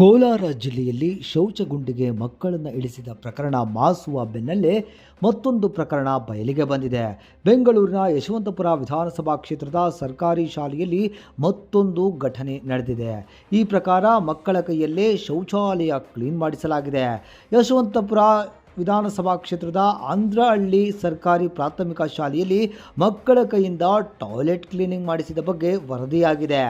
ಕೋಲಾರ ಜಿಲ್ಲೆಯಲ್ಲಿ ಶೌಚಗುಂಡಿಗೆ ಮಕ್ಕಳನ್ನು ಇಳಿಸಿದ ಪ್ರಕರಣ ಮಾಸುವ ಬೆನ್ನಲ್ಲೇ ಮತ್ತೊಂದು ಪ್ರಕರಣ ಬಯಲಿಗೆ ಬಂದಿದೆ. ಬೆಂಗಳೂರಿನ ಯಶವಂತಪುರ ವಿಧಾನಸಭಾ ಕ್ಷೇತ್ರದ ಸರ್ಕಾರಿ ಶಾಲೆಯಲ್ಲಿ ಮತ್ತೊಂದು ಘಟನೆ ನಡೆದಿದೆ. ಈ ಪ್ರಕಾರ ಮಕ್ಕಳ ಕೈಯಲ್ಲೇ ಶೌಚಾಲಯ ಕ್ಲೀನ್ ಮಾಡಿಸಲಾಗಿದೆ. ಯಶವಂತಪುರ ವಿಧಾನಸಭಾ ಕ್ಷೇತ್ರದ ಆಂಧ್ರಹಳ್ಳಿ ಸರ್ಕಾರಿ ಪ್ರಾಥಮಿಕ ಶಾಲೆಯಲ್ಲಿ ಮಕ್ಕಳ ಕೈಯಿಂದ ಟಾಯ್ಲೆಟ್ ಕ್ಲೀನಿಂಗ್ ಮಾಡಿಸಿದ ಬಗ್ಗೆ ವರದಿಯಾಗಿದೆ.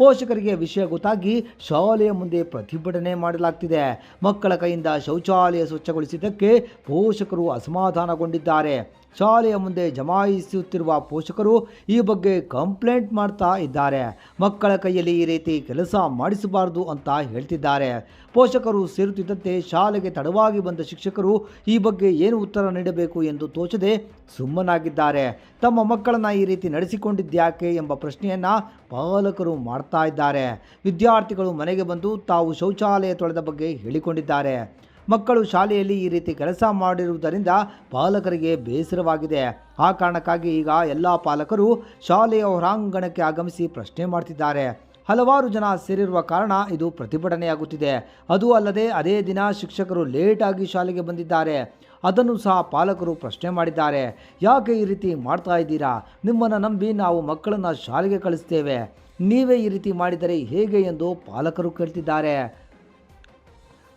ಪೋಷಕರಿಗೆ ವಿಷಯ ಗೊತ್ತಾಗಿ ಶಾಲೆಯ ಮುಂದೆ ಪ್ರತಿಭಟನೆ ಮಾಡಲಾಗ್ತಿದೆ. ಮಕ್ಕಳ ಕೈಯಿಂದ ಶೌಚಾಲಯ ಸ್ವಚ್ಛಗೊಳಿಸಿದ್ದಕ್ಕೆ ಪೋಷಕರು ಅಸಮಾಧಾನಗೊಂಡಿದ್ದಾರೆ. ಶಾಲೆಯ ಮುಂದೆ ಜಮಾಯಿಸುತ್ತಿರುವ ಪೋಷಕರು ಈ ಬಗ್ಗೆ ಕಂಪ್ಲೇಂಟ್ ಮಾಡ್ತಾ ಇದ್ದಾರೆ. ಮಕ್ಕಳ ಕೈಯಲ್ಲಿ ಈ ರೀತಿ ಕೆಲಸ ಮಾಡಿಸಬಾರದು ಅಂತ ಹೇಳ್ತಿದ್ದಾರೆ. ಪೋಷಕರು ಸೇರುತ್ತಿದ್ದಂತೆ ಶಾಲೆಗೆ ತಡವಾಗಿ ಬಂದ ಶಿಕ್ಷಕರು ಈ ಬಗ್ಗೆ ಏನು ಉತ್ತರ ನೀಡಬೇಕು ಎಂದು ತೋಚದೆ ಸುಮ್ಮನಾಗಿದ್ದಾರೆ. ತಮ್ಮ ಮಕ್ಕಳನ್ನು ಈ ರೀತಿ ನಡೆಸಿಕೊಂಡಿದ್ದ್ಯಾಕೆ ಎಂಬ ಪ್ರಶ್ನೆಯನ್ನು ಪಾಲಕರು ಮಾಡ್ತಾ ಇದ್ದಾರೆ. ವಿದ್ಯಾರ್ಥಿಗಳು ಮನೆಗೆ ಬಂದು ತಾವು ಶೌಚಾಲಯ ತೊಳೆದ ಬಗ್ಗೆ ಹೇಳಿಕೊಂಡಿದ್ದಾರೆ. ಮಕ್ಕಳು ಶಾಲೆಯಲ್ಲಿ ಈ ರೀತಿ ಕೆಲಸ ಮಾಡಿರುವುದರಿಂದ ಪಾಲಕರಿಗೆ ಬೇಸರವಾಗಿದೆ. ಆ ಕಾರಣಕ್ಕಾಗಿ ಈಗ ಎಲ್ಲ ಪಾಲಕರು ಶಾಲೆಯ ಹೊರಾಂಗಣಕ್ಕೆ ಆಗಮಿಸಿ ಪ್ರಶ್ನೆ ಮಾಡ್ತಿದ್ದಾರೆ. ಹಲವಾರು ಜನ ಸೇರಿರುವ ಕಾರಣ ಇದು ಪ್ರತಿಭಟನೆಯಾಗುತ್ತಿದೆ. ಅದು ಅಲ್ಲದೆ ಅದೇ ದಿನ ಶಿಕ್ಷಕರು ಲೇಟಾಗಿ ಶಾಲೆಗೆ ಬಂದಿದ್ದಾರೆ. ಅದನ್ನು ಸಹ ಪಾಲಕರು ಪ್ರಶ್ನೆ ಮಾಡಿದ್ದಾರೆ. ಯಾಕೆ ಈ ರೀತಿ ಮಾಡ್ತಾ ಇದ್ದೀರಾ? ನಿಮ್ಮನ್ನು ನಂಬಿ ನಾವು ಮಕ್ಕಳನ್ನು ಶಾಲೆಗೆ ಕಳಿಸ್ತೇವೆ. ನೀವೇ ಈ ರೀತಿ ಮಾಡಿದರೆ ಹೇಗೆ ಎಂದು ಪಾಲಕರು ಕೇಳ್ತಿದ್ದಾರೆ.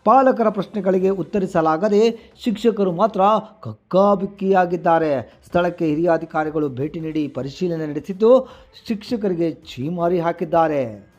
ಪಾಲಕರ ಪ್ರಶ್ನೆಗಳಿಗೆ ಉತ್ತರಿಸಲಾಗದೆ ಶಿಕ್ಷಕರು ಮಾತ್ರ ಕಕ್ಕಾಬಿಕ್ಕಿಯಾಗಿದ್ದಾರೆ. ಸ್ಥಳಕ್ಕೆ ಹಿರಿಯ ಅಧಿಕಾರಿಗಳು ಭೇಟಿ ನೀಡಿ ಪರಿಶೀಲನೆ ನಡೆಸಿದ್ದು ಶಿಕ್ಷಕರಿಗೆ ಛೀಮಾರಿ ಹಾಕಿದ್ದಾರೆ.